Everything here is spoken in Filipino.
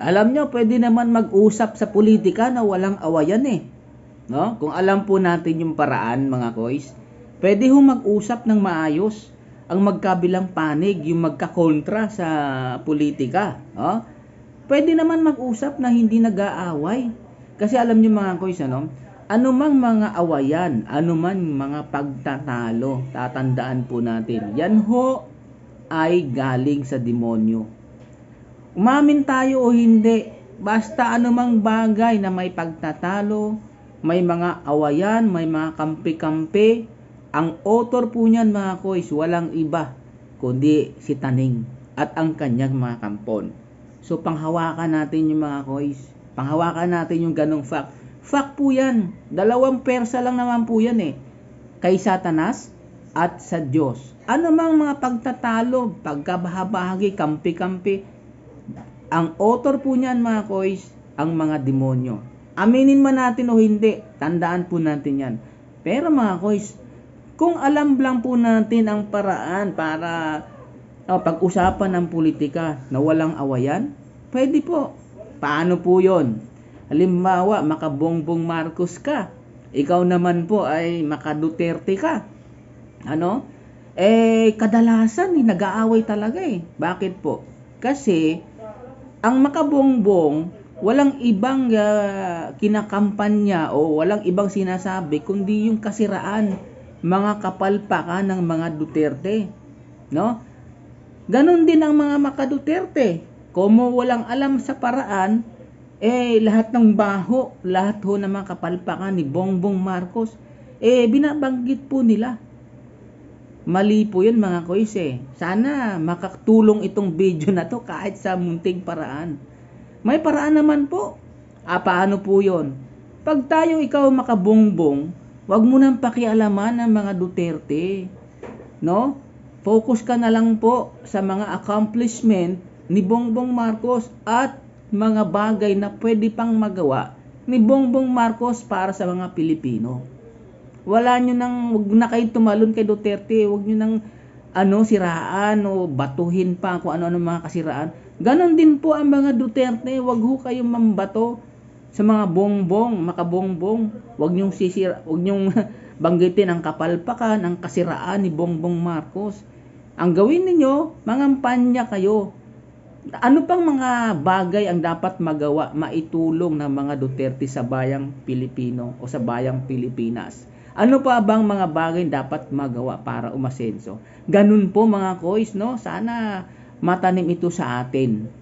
Alam nyo, pwede naman mag-usap sa politika na walang awayan eh. No? Kung alam po natin yung paraan, mga kois, pwede ho mag-usap ng maayos ang magkabilang panig, yung magkakontra sa politika. No? Pwede naman mag-usap na hindi nag-aaway. Kasi alam nyo mga kois, ano, anumang mga awayan, anuman mga pagtatalo, tatandaan po natin, yan ho ay galing sa demonyo. Umamin tayo o hindi, basta anumang bagay na may pagtatalo, may mga awayan, may mga kampi-kampi, ang author po niyan mga kois, walang iba, kundi si Taning at ang kanyang mga kampon. So panghawakan natin yung mga kois, panghawakan natin yung ganong fact. Fact po yan, dalawang persa lang naman po yan eh, kay Satanas at sa Diyos. Ano mang mga pagtatalo, pagkabahabahagi, kampi-kampi, ang author po niyan mga kois, ang mga demonyo. Aminin man natin o hindi, tandaan po natin yan. Pero mga kois, kung alam lang po natin ang paraan para o, pag-usapan ng politika na walang awayan, pwede po. Paano po yon? Halimbawa, makabongbong Marcos ka. Ikaw naman po ay makaduterte ka. Ano? Eh, kadalasan eh, nag-aaway talaga eh. Bakit po? Kasi, ang makabongbong, walang ibang uh, kinakampanya o walang ibang sinasabi kundi yung kasiraan, mga kapalpakan ng mga Duterte. No? Ganon din ang mga makaduterte. Como walang alam sa paraan, eh lahat ng baho, lahat ho ng mga kapalpakan ni Bongbong Marcos, eh binabanggit po nila. Mali po yun mga kois eh. Sana makatulong itong video na to kahit sa munting paraan. May paraan naman po. Ah, paano po yon? Pag tayo ikaw makabongbong, wag mo nang pakialaman ng mga Duterte. No? Focus ka na lang po sa mga accomplishment ni Bongbong Marcos at mga bagay na pwede pang magawa ni Bongbong Marcos para sa mga Pilipino. Wala nyo nang, wag na kayo tumalon kay Duterte, wag nyo nang ano, siraan o batuhin pa kung ano-ano mga kasiraan. Ganon din po ang mga Duterte, wag ho kayong mambato sa mga bongbong, makabongbong. Wag nyong sisira, wag nyong banggitin ang kapalpakan, ang kasiraan ni Bongbong Marcos. Ang gawin ninyo, mangampanya kayo. Ano pang mga bagay ang dapat magawa, maitulong ng mga Duterte sa bayang Pilipino o sa bayang Pilipinas? Ano pa bang mga bagay dapat magawa para umasenso? Ganun po mga kois, no? Sana matanim ito sa atin.